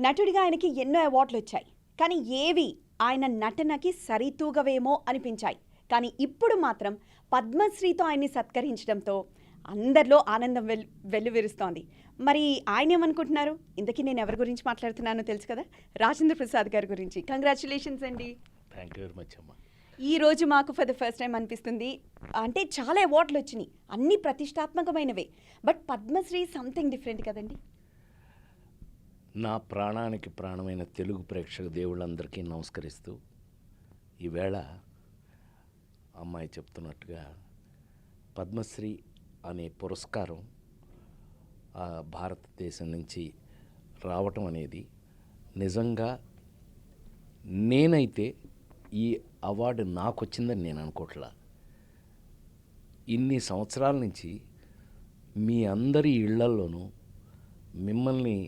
నటుడిగా ఆయనకి ఎన్నో అవార్డులు వచ్చాయి. కానీ ఏవి ఆయన నటనకి సరితూగవేమో అనిపించాయి. కానీ ఇప్పుడు మాత్రం పద్మశ్రీతో ఆయన్ని సత్కరించడంతో అందరిలో ఆనందం వెల్ వెల్లువిరుస్తోంది. మరి ఆయన ఏమనుకుంటున్నారు? ఇంతకీ నేను ఎవరి గురించి మాట్లాడుతున్నానో తెలుసు కదా? రాజేంద్ర ప్రసాద్ గారి గురించి. కంగ్రాచులేషన్స్ అండి. థ్యాంక్ యూ వెరీ మచ్ అమ్మా. ఈ రోజు మాకు ఫర్ ద ఫస్ట్ టైం అనిపిస్తుంది. అంటే చాలా అవార్డులు వచ్చినాయి. అన్ని ప్రతిష్టాత్మకమైనవే. బట్ పద్మశ్రీ సంథింగ్ డిఫరెంట్ కదండి. నా ప్రాణానికి ప్రాణమైన తెలుగు ప్రేక్షక దేవుళ్ళందరికీ నమస్కరిస్తూ ఈవేళ అమ్మాయి చెప్తున్నట్టుగా పద్మశ్రీ అనే పురస్కారం ఆ భారతదేశం నుంచి రావటం అనేది నిజంగా నేనైతే ఈ అవార్డు నాకు వచ్చిందని నేను అనుకోట్లా ఇన్ని సంవత్సరాల నుంచి మీ అందరి ఇళ్ళల్లోనూ మిమ్మల్ని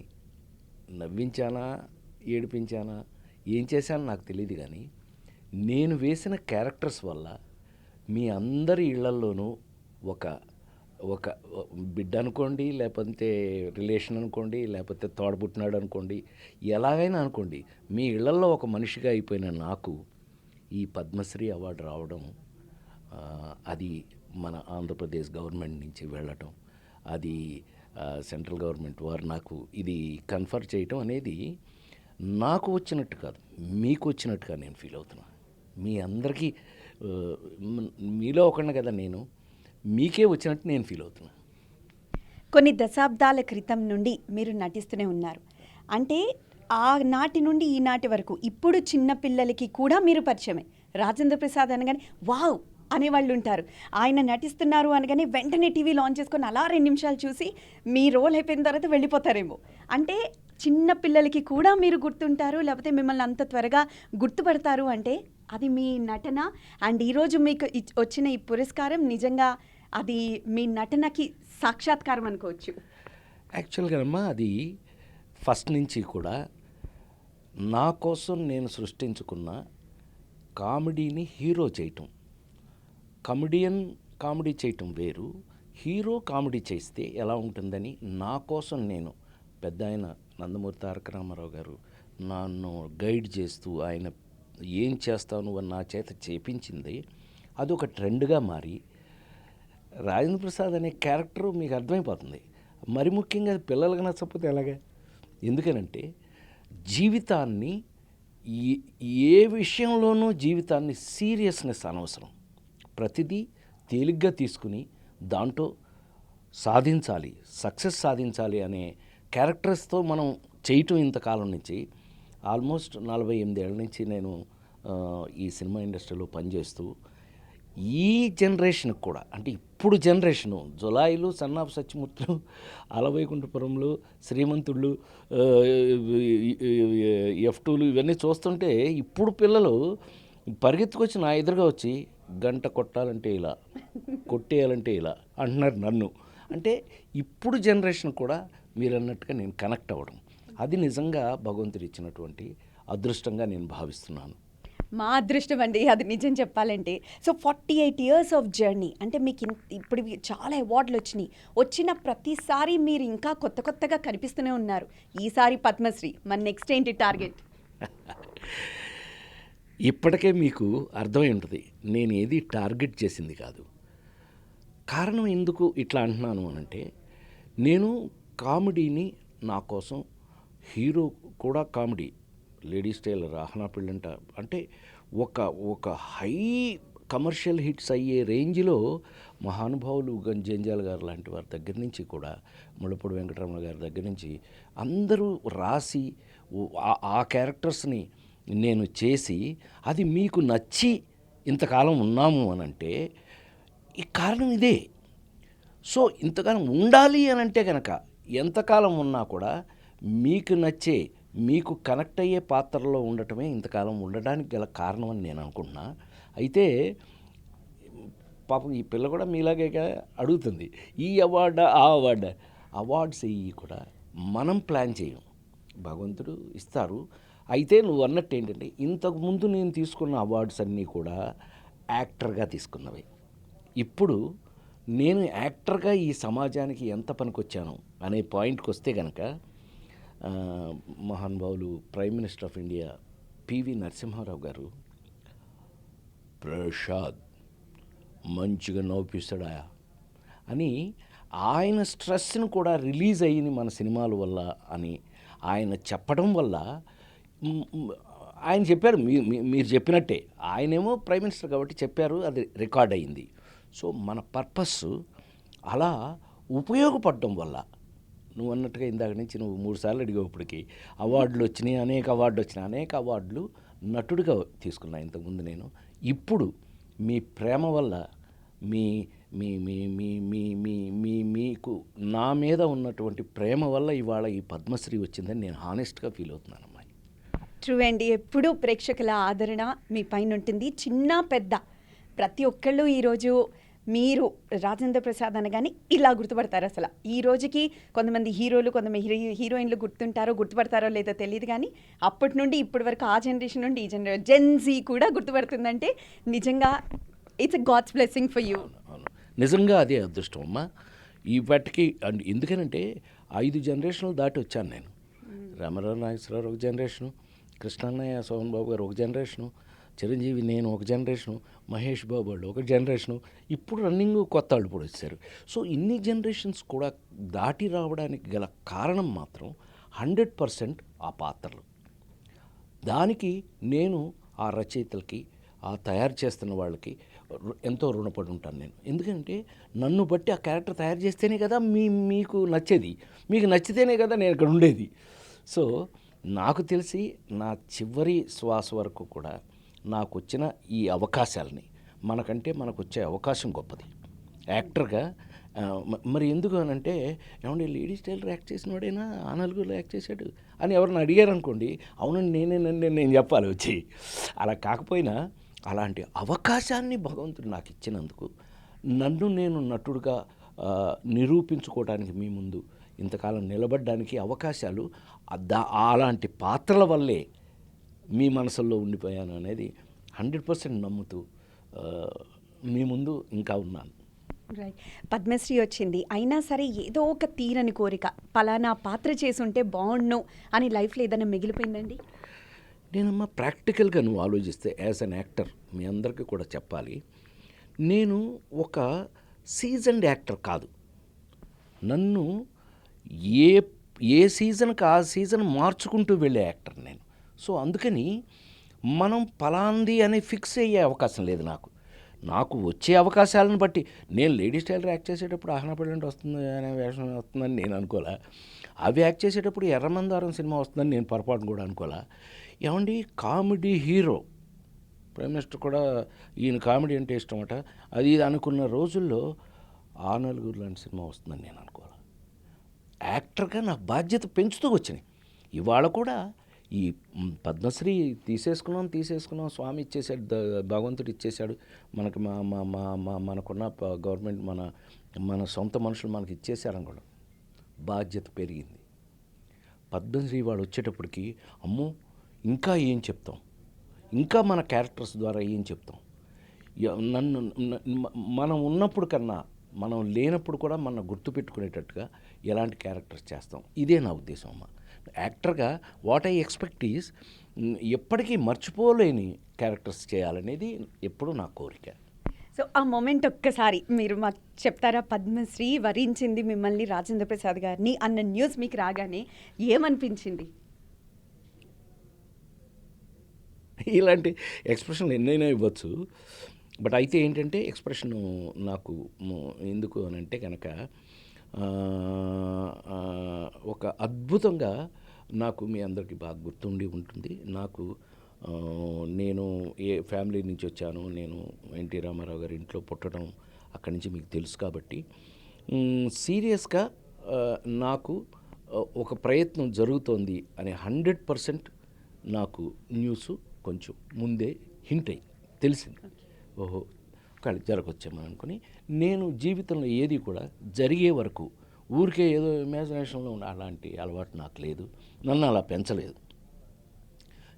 నవ్వించానా ఏడిపించానా ఏం చేశానో నాకు తెలియదు కానీ నేను వేసిన క్యారెక్టర్స్ వల్ల మీ అందరి ఇళ్ళల్లోనూ ఒక ఒక బిడ్డ అనుకోండి లేకపోతే రిలేషన్ అనుకోండి లేకపోతే తోడబుట్టినాడు అనుకోండి ఎలాగైనా అనుకోండి మీ ఇళ్ళల్లో ఒక మనిషిగా అయిపోయిన నాకు ఈ పద్మశ్రీ అవార్డు రావడం అది మన ఆంధ్రప్రదేశ్ గవర్నమెంట్ నుంచి వెళ్ళటం అది సెంట్రల్ గవర్నమెంట్ వారు నాకు ఇది కన్ఫర్ చేయటం అనేది నాకు వచ్చినట్టు కాదు మీకు వచ్చినట్టుగా నేను ఫీల్ అవుతున్నా. మీ అందరికీ మీలో ఒకడిని కదా నేను మీకే వచ్చినట్టు నేను ఫీల్ అవుతున్నా. కొన్ని దశాబ్దాల క్రితం నుండి మీరు నటిస్తూనే ఉన్నారు. అంటే ఆ నాటి నుండి ఈనాటి వరకు ఇప్పుడు చిన్న పిల్లలకి కూడా మీరు పరిచయమే. రాజేంద్ర ప్రసాద్ అనగానే వావ్ అనేవాళ్ళు ఉంటారు ఆయన నటిస్తున్నారు అనగానే వెంటనే టీవీ లాంచ్ చేసుకొని అలా రెండు నిమిషాలు చూసి మీ రోల్ అయిపోయిన తర్వాత వెళ్ళిపోతారేమో. అంటే చిన్న పిల్లలకి కూడా మీరు గుర్తుంటారు? లేకపోతే మిమ్మల్ని అంత త్వరగా గుర్తుపడతారు? అంటే అది మీ నటన. అండ్ ఈరోజు మీకు ఇచ్- వచ్చిన ఈ పురస్కారం నిజంగా అది మీ నటనకి సాక్షాత్కారం అనుకోవచ్చు. యాక్చువల్గా అమ్మా అది ఫస్ట్ నుంచి కూడా నా కోసం నేను సృష్టించుకున్న కామెడీని హీరో చేయటం. కమెడియన్ కామెడీ చేయటం వేరు. హీరో కామెడీ చేస్తే ఎలా ఉంటుందని నా కోసం నేను పెద్ద ఆయన నందమూరి తారక రామారావు గారు నన్ను గైడ్ చేస్తూ ఆయన ఏం చేస్తాను అని నా చేత చేపించింది. అది ఒక ట్రెండ్గా మారి రాజేంద్ర ప్రసాద్ అనే క్యారెక్టర్ మీకు అర్థమైపోతుంది. మరి ముఖ్యంగా పిల్లలకి పిల్లలకు నచ్చకపోతే ఎలాగా? ఎందుకనంటే జీవితాన్ని ఏ విషయంలోనూ జీవితాన్ని సీరియస్నెస్ అనవసరం. ప్రతిదీ తేలిగ్గా తీసుకుని దాంట్లో సాధించాలి సక్సెస్ సాధించాలి అనే క్యారెక్టర్స్తో మనం చేయటం ఇంతకాలం నుంచి ఆల్మోస్ట్ నలభై ఎనిమిదేళ్ళ నుంచి నేను ఈ సినిమా ఇండస్ట్రీలో పనిచేస్తూ ఈ జనరేషన్కి కూడా అంటే ఇప్పుడు జనరేషను జులాయిలు సన్నాఫ్ సత్యమూర్తులు అలవైకుంఠపురంలో శ్రీమంతుళ్ళు ఎఫ్ టూలు ఇవన్నీ చూస్తుంటే ఇప్పుడు పిల్లలు పరిగెత్తుకొచ్చి నా ఎదురుగా వచ్చి గంట కొట్టాలంటే ఇలా కొట్టేయాలంటే ఇలా అంటున్నారు నన్ను. అంటే ఇప్పుడు జనరేషన్ కూడా మీరు అన్నట్టుగా నేను కనెక్ట్ అవ్వడం. అది నిజంగా భగవంతుడు ఇచ్చినటువంటి అదృష్టంగా నేను భావిస్తున్నాను. మా అదృష్టం అండి అది నిజం చెప్పాలంటే. So forty eight years of journey అంటే మీకు ఇప్పుడు చాలా అవార్డులు వచ్చినాయి. వచ్చిన ప్రతిసారి మీరు ఇంకా కొత్త కొత్తగా కనిపిస్తూనే ఉన్నారు. ఈసారి పద్మశ్రీ మన నెక్స్ట్ ఏంటి టార్గెట్ ఇప్పటికే మీకు అర్థమై ఉంటుంది నేను ఏది టార్గెట్ చేసింది కాదు. కారణం ఎందుకు ఇట్లా అంటున్నాను అనంటే నేను కామెడీని నా కోసం హీరో కూడా కామెడీ లేడీస్ టైలర్ ఆహనా పెళ్ళంట అంటే ఒక ఒక హై కమర్షియల్ హిట్స్ అయ్యే రేంజ్లో మహానుభావులు గంజంజాల గారు లాంటి వారి దగ్గర నుంచి కూడా ముళ్ళపూడి వెంకటరమణ గారి దగ్గర నుంచి అందరూ రాసి ఆ- ఆ క్యారెక్టర్స్ని నేను చేసి అది మీకు నచ్చి ఇంతకాలం ఉన్నాము అనంటే ఈ కారణం ఇదే. సో ఇంతకాలం ఉండాలి అని అంటే కనుక ఎంతకాలం ఉన్నా కూడా మీకు నచ్చే మీకు కనెక్ట్ అయ్యే పాత్రలో ఉండటమే ఇంతకాలం ఉండడానికి గల కారణం అని నేను అనుకుంటున్నా. అయితే పాపం ఈ పిల్ల కూడా మీలాగే అడుగుతుంది. ఈ అవార్డా ఆ అవార్డా అవార్డ్స్ ఇవి కూడా మనం ప్లాన్ చేయం. భగవంతుడు ఇస్తారు. అయితే నువ్వు అన్నట్టు ఏంటంటే ఇంతకుముందు నేను తీసుకున్న అవార్డ్స్ అన్నీ కూడా యాక్టర్గా తీసుకున్నవి. ఇప్పుడు నేను యాక్టర్గా ఈ సమాజానికి ఎంత పనికొచ్చాను అనే పాయింట్కి వస్తే కనుక మహానుభావులు prime minister of India PV Narasimha Rao గారు ప్రసాద్ మంచిగా నవ్విస్తాడా అని ఆయన స్ట్రెస్ను కూడా రిలీజ్ అయ్యింది మన సినిమాల వల్ల అని ఆయన చెప్పడం వల్ల ఆయన చెప్పారు మీ మీరు చెప్పినట్టే. ఆయనేమో ప్రైమ్ మినిస్టర్ కాబట్టి చెప్పారు అది రికార్డ్ అయింది. సో మన పర్పస్ అలా ఉపయోగపడడం వల్ల నువ్వు అన్నట్టుగా ఇందాక నుంచి నువ్వు మూడు సార్లు అడిగేప్పటికి అవార్డులు వచ్చినాయి అనేక అవార్డులు వచ్చినాయి అనేక అవార్డులు నటుడిగా తీసుకున్నా ఇంతకుముందు నేను. ఇప్పుడు మీ ప్రేమ వల్ల మీ మీ మీ మీ మీ మీ మీ మీకు నా మీద ఉన్నటువంటి ప్రేమ వల్ల ఇవాళ ఈ పద్మశ్రీ వచ్చిందని నేను హానెస్ట్గా ఫీల్ అవుతున్నాను ట్రూ అండి ఎప్పుడూ ప్రేక్షకుల ఆదరణ మీ పైన ఉంటుంది చిన్న పెద్ద ప్రతి ఒక్కళ్ళు ఈరోజు మీరు రాజేంద్ర ప్రసాద్ అనగానే ఇలా గుర్తుపడతారు అసలు. ఈ రోజుకి కొంతమంది హీరోలు కొంతమంది హీరో హీరోయిన్లు గుర్తుంటారో గుర్తుపడతారో లేదో తెలియదు కానీ అప్పటి నుండి ఇప్పటి వరకు ఆ జనరేషన్ నుండి ఈ జనరేషన్ జెన్జీ కూడా గుర్తుపడుతుందంటే నిజంగా it's God's blessing for you నిజంగా అదే అదృష్టం అమ్మా. ఇప్పటికి అండ్ ఎందుకనంటే ఐదు జనరేషన్లు దాటి వచ్చాను నేను. రామారావు నాగేశ్వరరావు ఒక జనరేషను కృష్ణన్నయ్య సోహన్ బాబు గారు ఒక జనరేషను చిరంజీవి నేను ఒక జనరేషను మహేష్ బాబు వాళ్ళు ఒక జనరేషను ఇప్పుడు రన్నింగ్ కొత్త వాళ్ళు కూడా వచ్చారు. సో ఇన్ని జనరేషన్స్ కూడా దాటి రావడానికి గల కారణం మాత్రం హండ్రెడ్ పర్సెంట్ ఆ పాత్రలు. దానికి నేను ఆ రచయితలకి ఆ తయారు చేస్తున్న వాళ్ళకి ఎంతో రుణపడి ఉంటాను నేను. ఎందుకంటే నన్ను బట్టి ఆ క్యారెక్టర్ తయారు చేస్తేనే కదా మీ మీకు నచ్చేది. మీకు నచ్చితేనే కదా నేను ఇక్కడ ఉండేది. సో నాకు తెలిసి నా చివరి శ్వాస వరకు కూడా నాకు వచ్చిన ఈ అవకాశాలని మనకంటే మనకు వచ్చే అవకాశం గొప్పది. యాక్టర్గా మరి ఎందుకు అని అంటే ఏమండి లేడీస్ టైలర్ యాక్ట్ చేసిన వాడేనా ఆ నలుగురు యాక్ట్ చేశాడు అని ఎవరిని అడిగారు అనుకోండి అవునండి నేనేనండి నేను చెప్పాలి వచ్చి. అలా కాకపోయినా అలాంటి అవకాశాన్ని భగవంతుడు నాకు ఇచ్చినందుకు నన్ను నేను నటుడుగా నిరూపించుకోవడానికి మీ ముందు ఇంతకాలం నిలబడడానికి అవకాశాలు దా- అలాంటి పాత్రల వల్లే మీ మనసుల్లో ఉండిపోయాను అనేది హండ్రెడ్ పర్సెంట్ నమ్ముతూ మీ ముందు ఇంకా ఉన్నాను. రైట్ పద్మశ్రీ వచ్చింది. అయినా సరే ఏదో ఒక తీరని కోరిక. పలానా పాత్ర చేసుంటే బాగుండు అని లైఫ్లో ఏదైనా మిగిలిపోయిందండి? నేనమ్మా ప్రాక్టికల్గా నువ్వు ఆలోచిస్తే యాజ్ అన్ యాక్టర్ మీ అందరికీ కూడా చెప్పాలి. నేను ఒక సీజన్డ్ యాక్టర్ కాదు. నన్ను ఏ ఏ సీజన్కి ఆ సీజన్ మార్చుకుంటూ వెళ్ళే యాక్టర్ నేను. సో అందుకని మనం పలాంది అని ఫిక్స్ అయ్యే అవకాశం లేదు నాకు. నాకు వచ్చే అవకాశాలను బట్టి నేను లేడీస్ టైలర్ యాక్ట్ చేసేటప్పుడు ఆహ్నపడేంటి వస్తుంది అనే వేషం వస్తుందని నేను అనుకోలే. అవి యాక్ట్ చేసేటప్పుడు ఎర్రమందారం సినిమా వస్తుందని నేను పొరపాటు కూడా అనుకోలే. ఏమండి? Comedy hero. ప్రైమ్ మినిస్టర్ కూడా ఈయన కామెడీ అంటే ఇష్టం అట అది ఇది అనుకున్న రోజుల్లో ఆ నలుగురు లాంటి సినిమా వస్తుందని నేను అనుకో యాక్టర్గా నా బాధ్యత పెంచుతూ వచ్చినాయి. ఇవాళ కూడా ఈ పద్మశ్రీ తీసేసుకున్నాం తీసేసుకున్నాం స్వామి ఇచ్చేసాడు భగవంతుడు ఇచ్చేశాడు. మనకి మా మా మా మా మనకున్న గవర్నమెంట్ మన మన సొంత మనుషులు మనకి ఇచ్చేసారు కూడా బాధ్యత పెరిగింది. పద్మశ్రీ వాడు వచ్చేటప్పటికి అమ్మో ఇంకా ఏం చెప్తాం? ఇంకా మన క్యారెక్టర్స్ ద్వారా ఏం చెప్తాం? నన్ను మనం ఉన్నప్పుడు కన్నా మనం లేనప్పుడు కూడా మన గుర్తుపెట్టుకునేటట్టుగా ఎలాంటి క్యారెక్టర్స్ చేస్తాం. ఇదే నా ఉద్దేశం అమ్మ. యాక్టర్గా వాట్ ఐ ఎక్స్పెక్ట్ ఈజ్ ఎప్పటికీ మర్చిపోలేని క్యారెక్టర్స్ చేయాలనేది ఎప్పుడూ నా కోరిక. సో ఆ మూమెంట్ ఒక్కసారి మీరు మాకు చెప్తారా? పద్మశ్రీ వరించింది మిమ్మల్ని రాజేంద్ర ప్రసాద్ గారిని అన్న న్యూస్ మీకు రాగానే ఏమనిపించింది? ఇలాంటి ఎక్స్ప్రెషన్ ఎన్నైనా ఇవ్వచ్చు. బట్ అయితే ఏంటంటే ఎక్స్ప్రెషన్ నాకు ఎందుకు అని అంటే కనుక ఒక అద్భుతంగా నాకు మీ అందరికీ బాగా గుర్తుండి ఉంటుంది. నాకు నేను ఏ ఫ్యామిలీ నుంచి వచ్చాను నేను ఎన్టీ రామారావు గారి ఇంట్లో పుట్టడం అక్కడి నుంచి మీకు తెలుసు కాబట్టి సీరియస్గా నాకు ఒక ప్రయత్నం జరుగుతోంది అనే హండ్రెడ్ పర్సెంట్ నాకు న్యూస్ కొంచెం ముందే హింట్ అయ్యి తెలిసింది. ఓహో ఒకవేళ జరగొచ్చేమో అనుకుని నేను జీవితంలో ఏది కూడా జరిగే వరకు ఊరికే ఏదో ఇమాజినేషన్లో ఉన్న అలాంటి అలవాటు నాకు లేదు. నన్ను అలా పెంచలేదు.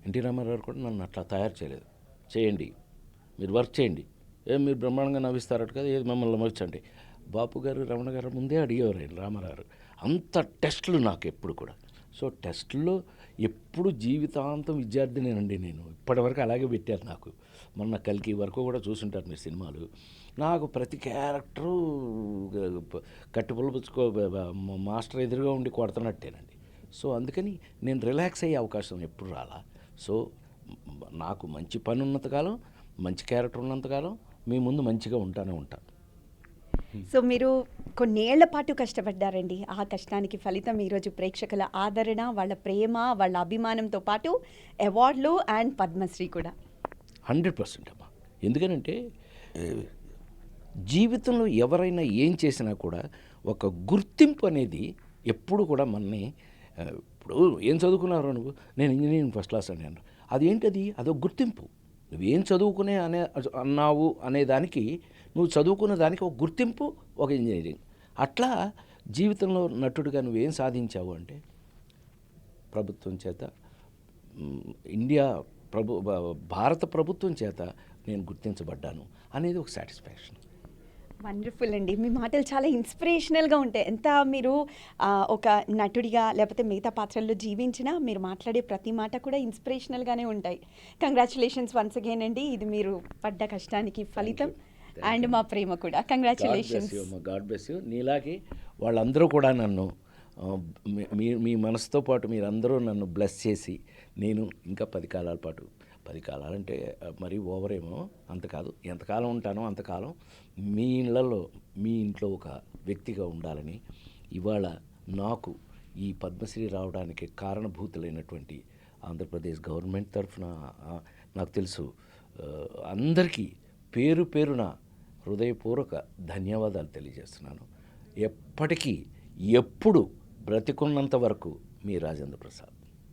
ఎన్టీ రామారావు కూడా నన్ను అట్లా తయారు చేయలేదు. చేయండి. మీరు వర్క్ చేయండి. ఏ మీరు బ్రహ్మాండంగా నవ్విస్తారట కదా ఏది మిమ్మల్ని నవ్వించండి బాపు గారు రమణ గారు ముందే అడిగేవారు ఆయన రామారావు అంత టెస్టులు నాకు ఎప్పుడు కూడా. సో టెస్ట్లో ఎప్పుడు జీవితాంతం విద్యార్థినేనండి నేను. ఇప్పటివరకు అలాగే పెట్టారు నాకు. మొన్న కలికి వరకు కూడా చూసుంటారు మీరు సినిమాలు. నాకు ప్రతి క్యారెక్టరు కట్టుపుల్ల మాస్టర్ ఎదురుగా ఉండి కొడుతున్నట్టేనండి. సో అందుకని నేను రిలాక్స్ అయ్యే అవకాశం ఎప్పుడు రాలా. సో నాకు మంచి పని ఉన్నంతకాలం మంచి క్యారెక్టర్ ఉన్నంతకాలం మీ ముందు మంచిగా ఉంటానే ఉంటాను. సో మీరు కొన్నేళ్ళ పాటు కష్టపడ్డారండి. ఆ కష్టానికి ఫలితం ఈరోజు ప్రేక్షకుల ఆదరణ వాళ్ళ ప్రేమ వాళ్ళ అభిమానంతో పాటు అవార్డులు అండ్ పద్మశ్రీ కూడా. హండ్రెడ్ పర్సెంట్ అమ్మా. ఎందుకనంటే జీవితంలో ఎవరైనా ఏం చేసినా కూడా ఒక గుర్తింపు అనేది ఎప్పుడు కూడా మనని ఇప్పుడు ఏం చదువుకున్నారు నువ్వు? నేను ఇంజనీరింగ్ ఫస్ట్ క్లాస్ అన్నాను. అదేంటది? అదొక గుర్తింపు. నువ్వేం చదువుకునే అనే అన్నావు అనే దానికి నువ్వు చదువుకున్న దానికి ఒక గుర్తింపు ఒక ఇంజనీరింగ్. అట్లా జీవితంలో నటుడిగా నువ్వేం సాధించావు అంటే ప్రభుత్వం చేత ఇండియా ప్రభు భారత ప్రభుత్వం చేత నేను గుర్తించబడ్డాను అనేది ఒక సాటిస్ఫాక్షన్. వండర్ఫుల్ అండి. మీ మాటలు చాలా ఇన్స్పిరేషనల్గా ఉంటాయి. ఎంత మీరు ఒక నటుడిగా లేకపోతే మిగతా పాత్రల్లో జీవించినా మీరు మాట్లాడే ప్రతి మాట కూడా ఇన్స్పిరేషనల్గానే ఉంటాయి. కంగ్రాచులేషన్స్ వన్స్ అగైన్ అండి. ఇది మీరు పడ్డ కష్టానికి ఫలితం. అండ్ మా ప్రేమ కూడా. కంగ్రాచులేషన్స్ గాడ్ బ్లెస్ యూ నీలాగే వాళ్ళందరూ కూడా నన్ను మీ- మీ మనసుతో పాటు మీరందరూ నన్ను బ్లెస్ చేసి నేను ఇంకా పది కాలాల పాటు పది కాలాలంటే మరీ ఓవర్ ఏమో అంత కాదు. ఎంతకాలం ఉంటానో అంతకాలం మీ ఇళ్ళల్లో మీ ఇంట్లో ఒక వ్యక్తిగా ఉండాలని ఇవాళ నాకు ఈ పద్మశ్రీ రావడానికి కారణభూతులైనటువంటి ఆంధ్రప్రదేశ్ గవర్నమెంట్ తరఫున నాకు తెలుసు అందరికీ పేరు పేరున హృదయపూర్వక ధన్యవాదాలు తెలియజేస్తున్నాను. ఎప్పటికీ ఎప్పుడు బ్రతికున్నంత వరకు మీ రాజేంద్ర ప్రసాద్